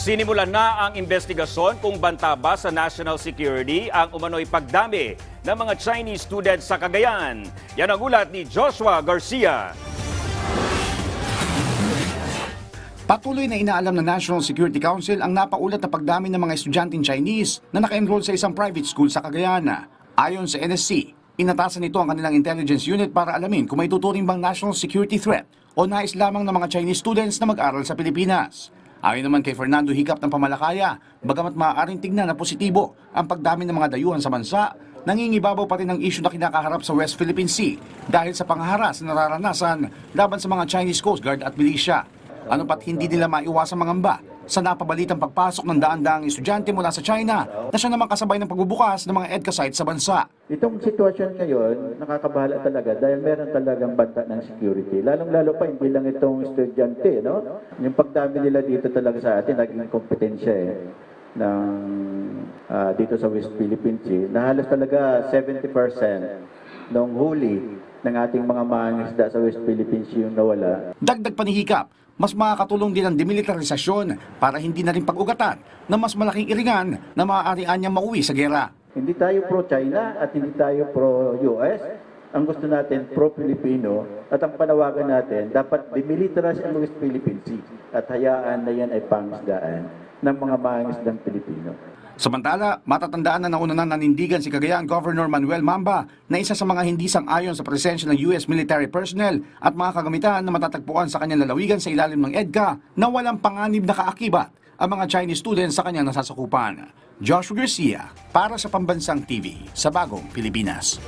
Sinimulan na ang investigasyon kung banta ba sa national security ang umano'y pagdami ng mga Chinese students sa Cagayan. Yan ang ulat ni Joshua Garcia. Patuloy na inaalam ng National Security Council ang napaulat na pagdami ng mga estudyanteng Chinese na naka-enroll sa isang private school sa Cagayan. Ayon sa NSC, inatasan nito ang kanilang intelligence unit para alamin kung may tuturing bang national security threat o nais lamang ng mga Chinese students na mag-aral sa Pilipinas. Ayon naman kay Fernando Hicap ng Pamalakaya, bagamat maaaring tignan na positibo ang pagdami ng mga dayuhan sa bansa, nangingibabaw pa rin ang issue na kinakaharap sa West Philippine Sea dahil sa pangharas na nararanasan laban sa mga Chinese Coast Guard at milisya. Ano pat hindi nila maiwasang mangamba sa napabalitang pagpasok ng daan-daang estudyante mula sa China na siya naman kasabay ng pagbubukas ng mga EDCA sites sa bansa. Itong sitwasyon ngayon, nakakabahala talaga dahil meron talagang banta ng security. Lalong-lalo pa, hindi lang itong estudyante, no? Yung pagdami nila dito talaga sa atin, naging kompetensya eh, ng, ah, dito sa West Philippine Sea, na halos talaga 70% nung huli ng ating mga mangisda sa West Philippine Sea yung nawala. Dagdag pa ni Hicap, mas makakatulong din ang demilitarisasyon para hindi na rin pag-ugatan na mas malaking iringan na maaari anyang mauwi sa gera. Hindi tayo pro-China at hindi tayo pro-US. Ang gusto natin, pro-Filipino. At ang panawagan natin, dapat demilitarize ang West Philippine Sea at hayaan na yan ay pangisdaan ng mga mangisdang Pilipino. Samantala, matatandaan na nauna na nanindigan si Cagayan Governor Manuel Mamba na isa sa mga hindi sang-ayon sa presensya ng US military personnel at mga kagamitan na matatagpuan sa kanyang lalawigan sa ilalim ng EDCA na walang panganib na kaakibat ang mga Chinese students sa kanyang nasasakupan. Joshua Garcia, para sa Pambansang TV, sa Bagong Pilipinas.